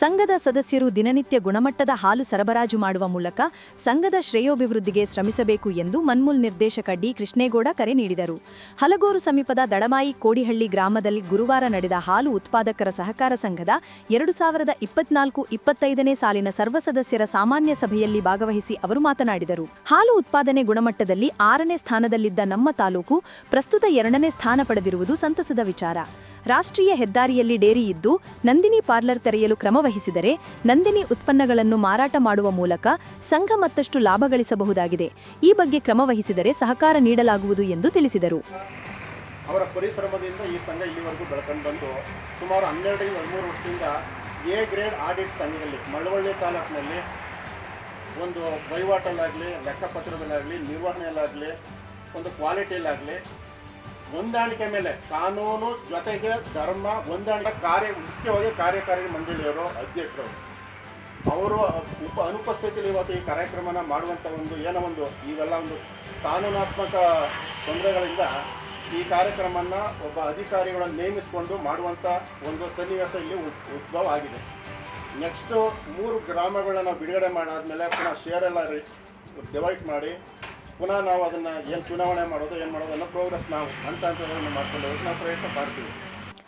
ಸಂಘದ ಸದಸ್ಯರು ದಿನನಿತ್ಯ ಗುಣಮಟ್ಟದ ಹಾಲು ಸರಬರಾಜು ಮಾಡುವ ಮೂಲಕ ಸಂಘದ ಶ್ರೇಯೋಭಿವೃದ್ಧಿಗೆ ಶ್ರಮಿಸಬೇಕು ಎಂದು ಮನ್ಮೂಲ್ ನಿರ್ದೇಶಕ ಡಿ ಕೃಷ್ಣೇಗೌಡ ಕರೆ ನೀಡಿದರು. ಹಲಗೂರು ಸಮೀಪದ ದಡಮಾಯಿ ಕೋಡಿಹಳ್ಳಿ ಗ್ರಾಮದಲ್ಲಿ ಗುರುವಾರ ನಡೆದ ಹಾಲು ಉತ್ಪಾದಕರ ಸಹಕಾರ ಸಂಘದ ಎರಡು ಸಾವಿರದ ಇಪ್ಪತ್ನಾಲ್ಕು ಇಪ್ಪತ್ತೈದನೇ ಸಾಲಿನ ಸರ್ವ ಸದಸ್ಯರ ಸಾಮಾನ್ಯ ಸಭೆಯಲ್ಲಿ ಭಾಗವಹಿಸಿ ಅವರು ಮಾತನಾಡಿದರು. ಹಾಲು ಉತ್ಪಾದನೆ ಗುಣಮಟ್ಟದಲ್ಲಿ ಆರನೇ ಸ್ಥಾನದಲ್ಲಿದ್ದ ನಮ್ಮ ತಾಲೂಕು ಪ್ರಸ್ತುತ ಎರಡನೇ ಸ್ಥಾನ ಪಡೆದಿರುವುದು ಸಂತಸದ ವಿಚಾರ. ರಾಷ್ಟ್ರೀಯ ಹೆದ್ದಾರಿಯಲ್ಲಿ ಡೇರಿ ಇದ್ದು ನಂದಿನಿ ಪಾರ್ಲರ್ ತೆರೆಯಲು ಕ್ರಮವಹಿಸಿದರೆ ನಂದಿನಿ ಉತ್ಪನ್ನಗಳನ್ನು ಮಾರಾಟ ಮಾಡುವ ಮೂಲಕ ಸಂಘ ಮತ್ತಷ್ಟು ಲಾಭ ಗಳಿಸಬಹುದಾಗಿದೆ. ಈ ಬಗ್ಗೆ ಕ್ರಮವಹಿಸಿದರೆ ಸಹಕಾರ ನೀಡಲಾಗುವುದು ಎಂದು ತಿಳಿಸಿದರು. ಅವರ ಪರಿಶ್ರಮದಿಂದ ಈ ಸಂಘ ಇಲ್ಲಿವರೆಗೂ ಬೆಳ್ಕೊಂಡು ಬಂದು ಸುಮಾರು ಹನ್ನೆರಡರಿಂದ ಹದಿಮೂರು ವರ್ಷದಿಂದ ಎ ಗ್ರೇಡ್ ಆಡಿಟ್ ಸಂಘದಲ್ಲಿ, ಮಳವಳ್ಳಿ ತಾಲೂಕಿನಲ್ಲಿ ಒಂದು ವಹಿವಾಟಲ್ಲಾಗಲಿ, ಲೆಕ್ಕಪತ್ರದಲ್ಲಾಗಲಿ, ನಿರ್ವಹಣೆಯಲ್ಲಾಗಲಿ, ಒಂದು ಕ್ವಾಲಿಟಿಯಲ್ಲಾಗಲಿ ಹೊಂದಾಣಿಕೆ ಮೇಲೆ ಕಾನೂನು ಜೊತೆಗೆ ಧರ್ಮ ಹೊಂದಾಣಿಕೆ ಕಾರ್ಯ, ಮುಖ್ಯವಾಗಿ ಕಾರ್ಯಕಾರಿ ಮಂಡಳಿಯವರು ಅಧ್ಯಕ್ಷರು. ಅವರು ಉಪ ಅನುಪಸ್ಥಿತಿಯಲ್ಲಿ ಇವತ್ತು ಈ ಕಾರ್ಯಕ್ರಮನ ಮಾಡುವಂಥ ಒಂದು ಏನೋ ಒಂದು, ಇವೆಲ್ಲ ಒಂದು ಕಾನೂನಾತ್ಮಕ ತೊಂದರೆಗಳಿಂದ ಈ ಕಾರ್ಯಕ್ರಮನ ಒಬ್ಬ ಅಧಿಕಾರಿಗಳನ್ನು ನೇಮಿಸಿಕೊಂಡು ಮಾಡುವಂಥ ಒಂದು ಸನ್ನಿವೇಶ ಇಲ್ಲಿ ಉದ್- ಉದ್ಭವ ಆಗಿದೆ. ನೆಕ್ಸ್ಟು ಮೂರು ಗ್ರಾಮಗಳನ್ನು ಬಿಡುಗಡೆ ಮಾಡಾದ್ಮೇಲೆ ಪುನಃ ಶೇರ್ ಎಲ್ಲ ಡಿವೈಡ್ ಮಾಡಿ ಪುನಃ ನಾವು ಅದನ್ನು ಏನು ಚುನಾವಣೆ ಮಾಡೋದು ಏನು ಮಾಡೋದು ಅನ್ನೋ ಪ್ರೋಗ್ರೆಸ್ ನಾವು ಹಂತ ಹಂತಗಳನ್ನು ಮಾಡ್ಕೊಂಡು ನಾವು ಪ್ರಯತ್ನ ಮಾಡ್ತೀವಿ.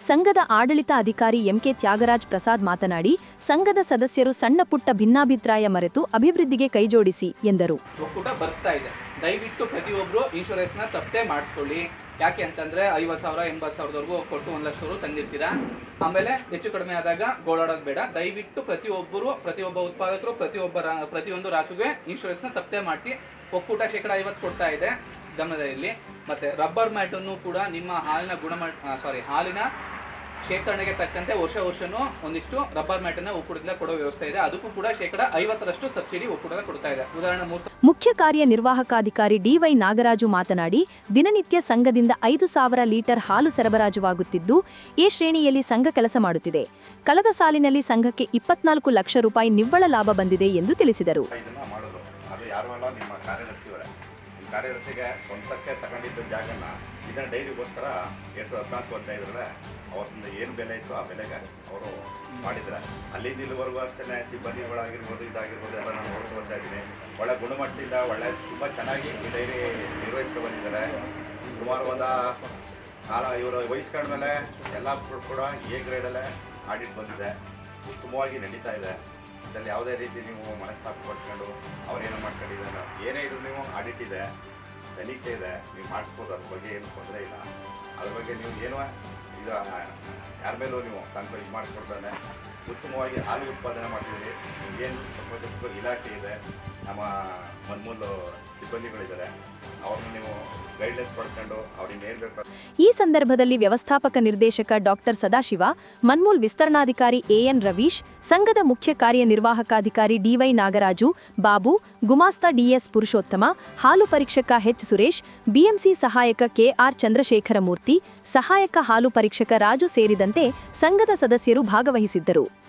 ಸಂಘದ ಆಡಳಿತ ಅಧಿಕಾರಿ ಎಂಕೆ ತ್ಯಾಗರಾಜ್ ಪ್ರಸಾದ್ ಮಾತನಾಡಿ ಸಂಘದ ಸದಸ್ಯರು ಸಣ್ಣ ಪುಟ್ಟ ಭಿನ್ನಾಭಿಪ್ರಾಯ ಮರೆತು ಅಭಿವೃದ್ಧಿಗೆ ಕೈಜೋಡಿಸಿ ಎಂದರು. ಒಕ್ಕೂಟ ಬರ್ಸ್ತಾ ಇದೆ. ದಯವಿಟ್ಟು ಪ್ರತಿಯೊಬ್ಬರು ಇನ್ಶೂರೆನ್ಸ್ನ ತಪ್ಪೇ ಮಾಡಿಸ್ಕೊಳ್ಳಿ ಯಾಕೆ ಅಂತಂದ್ರೆ ಐವತ್ತು ಸಾವಿರ ಎಂಬತ್ತು ಸಾವಿರದವರೆಗೂ ಕೊಟ್ಟು ಒಂದು ಲಕ್ಷದವರೆಗೂ ತಂದಿರ್ತೀರಾ? ಆಮೇಲೆ ಹೆಚ್ಚು ಕಡಿಮೆ ಆದಾಗ ಗೋಳಾಡೋದು ಬೇಡ. ದಯವಿಟ್ಟು ಪ್ರತಿಯೊಬ್ಬರು ಪ್ರತಿಯೊಬ್ಬ ಉತ್ಪಾದಕರು ಪ್ರತಿಯೊಬ್ಬ ಪ್ರತಿಯೊಂದು ರಾಸುಗೆ ಇನ್ಶೂರೆನ್ಸ್ನ ತಪ್ಪೇ ಮಾಡಿಸಿ. ಒಕ್ಕೂಟ ಶೇಕಡ ಐವತ್ತು ಕೊಡ್ತಾ ಇದೆ ಗಮನದಲ್ಲಿ ಮತ್ತೆ ರಬ್ಬರ್ ಮ್ಯಾಟನ್ನು ಕೂಡ ನಿಮ್ಮ ಹಾಲಿನ ಗುಣಮಟ್ಟ ಸಾರಿ ಹಾಲಿನ ಶೇಖರಣೆಗೆ ತಕ್ಕಂತೆ ವರ್ಷ ವರ್ಷನೂ ಒಂದಿಷ್ಟು ರಬ್ಬರ್ ಮ್ಯಾಟನ್ನ ಒಕ್ಕೂಟದಿಂದ ಕೊಡೋ ವ್ಯವಸ್ಥೆ ಇದೆ. ಅದಕ್ಕೂ ಕೂಡ ಶೇಕಡ ಐವತ್ತರಷ್ಟು ಸಬ್ಸಿಡಿ ಒಕ್ಕೂಟದ ಕೊಡ್ತಾ ಇದೆ. ಉದಾಹರಣೆ ಮುಖ್ಯ ಕಾರ್ಯನಿರ್ವಾಹಕಾಧಿಕಾರಿ ಡಿವೈ ನಾಗರಾಜು ಮಾತನಾಡಿ, ದಿನನಿತ್ಯ ಸಂಘದಿಂದ ಐದು ಸಾವಿರ ಲೀಟರ್ ಹಾಲು ಸರಬರಾಜುವಾಗುತ್ತಿದ್ದು, ಎ ಶ್ರೇಣಿಯಲ್ಲಿ ಸಂಘ ಕೆಲಸ ಮಾಡುತ್ತಿದೆ. ಕಳೆದ ಸಾಲಿನಲ್ಲಿ ಸಂಘಕ್ಕೆ ಇಪ್ಪತ್ನಾಲ್ಕು ಲಕ್ಷ ರೂಪಾಯಿ ನಿವ್ವಳ ಲಾಭ ಬಂದಿದೆ ಎಂದು ತಿಳಿಸಿದರು. ಕಾರ್ಯದರ್ಶಿಗೆ ಸ್ವಂತಕ್ಕೆ ತಗೊಂಡಿದ್ದ ಜಾಗನ ಇದನ್ನ ಡೈರಿಗೋಸ್ಕರ ಎಷ್ಟು ಹದಿನಾಲ್ಕು ಹದಿನೈದರಲ್ಲೇ ಅವತ್ತಿಂದ ಏನು ಬೆಲೆ ಇತ್ತು ಆ ಬೆಲೆಗೆ ಅವರು ಮಾಡಿದ್ದಾರೆ. ಅಲ್ಲಿಂದ ಇಲ್ಲಿವರೆಗೂ ಅಷ್ಟೇ ಸಿಬ್ಬಂದಿಗಳಾಗಿರ್ಬೋದು, ಇದಾಗಿರ್ಬೋದು, ಎಲ್ಲ ನಾನು ಬರ್ತಾ ಇದ್ದೀನಿ. ಒಳ್ಳೆ ಗುಣಮಟ್ಟದಿಂದ ಒಳ್ಳೆ ತುಂಬ ಚೆನ್ನಾಗಿ ಈ ಡೈರಿ ನಿರ್ವಹಿಸ್ತಾ ಬಂದಿದ್ದಾರೆ. ಸುಮಾರು ಒಂದು ಕಾಲ ಇವರು ವಹಿಸ್ಕೊಂಡ್ಮೇಲೆ ಎಲ್ಲ ಕೂಡ ಎ ಗ್ರೇಡಲ್ಲೇ ಆಡಿಟ್ ಬಂದಿದೆ. ಉತ್ತಮವಾಗಿ ನಡೀತಾ ಇದೆ. ಇದರಲ್ಲಿ ಯಾವುದೇ ರೀತಿ ನೀವು ಮನಸ್ತಾಪ ಪಟ್ಕೊಂಡು ಅವರೇನು ಮಾಡ್ಕೊಂಡಿದ್ದಾರೆ? ಏನೇ ಇದ್ರು ನೀವು ಆಡಿಟ್ ಇದೆ, ತನಿಖೆ ಇದೆ, ನೀವು ಮಾಡಿಸ್ಬೋದು, ಅದ್ರ ಬಗ್ಗೆ ಏನು ತೊಂದರೆ ಇಲ್ಲ. ಅದ್ರ ಬಗ್ಗೆ ನೀವು ಏನು ಈಗ ಯಾರ ಮೇಲೂ ನೀವು ತನಕ ಇದು ಮಾಡಿಸ್ಕೊಳ್ತಾನೆ ಉತ್ತಮವಾಗಿ ಹಾಲು ಉತ್ಪಾದನೆ ಮಾಡ್ತಿದ್ದೀರಿ. ಏನು ಇಲಾಖೆ ಇದೆ, ನಮ್ಮ ಈ ಸಂದರ್ಭದಲ್ಲಿ ವ್ಯವಸ್ಥಾಪಕ ನಿರ್ದೇಶಕ ಡಾಕ್ಟರ್ ಸದಾಶಿವ, ಮನ್ಮೂಲ್ ವಿಸ್ತರಣಾಧಿಕಾರಿ ಎಎನ್ ರವೀಶ್, ಸಂಘದ ಮುಖ್ಯ ಕಾರ್ಯನಿರ್ವಾಹಕಾಧಿಕಾರಿ ಡಿವೈ ನಾಗರಾಜು, ಬಾಬು, ಗುಮಾಸ್ತ ಡಿಎಸ್ ಪುರುಷೋತ್ತಮ, ಹಾಲು ಪರೀಕ್ಷಕ ಎಚ್ ಸುರೇಶ್, ಬಿಎಂಸಿ ಸಹಾಯಕ ಕೆಆರ್ ಚಂದ್ರಶೇಖರಮೂರ್ತಿ, ಸಹಾಯಕ ಹಾಲು ಪರೀಕ್ಷಕ ರಾಜು ಸೇರಿದಂತೆ ಸಂಘದ ಸದಸ್ಯರು ಭಾಗವಹಿಸಿದ್ದರು.